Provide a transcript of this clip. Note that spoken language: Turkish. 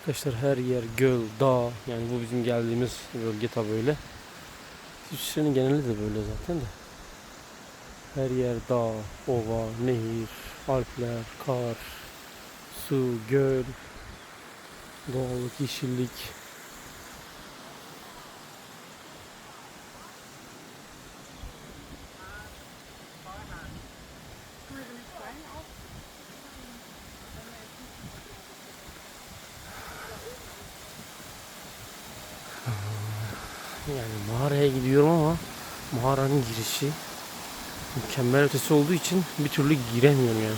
Arkadaşlar her yer göl, dağ. Yani bu bizim geldiğimiz bölge tabi öyle. İsviçre'nin geneli de böyle zaten de. Her yer dağ, ova, nehir, alpler, kar, su, göl, doğallık, yeşillik. Yani mağaraya gidiyorum ama mağaranın girişi mükemmel ötesi olduğu için bir türlü giremiyorum yani.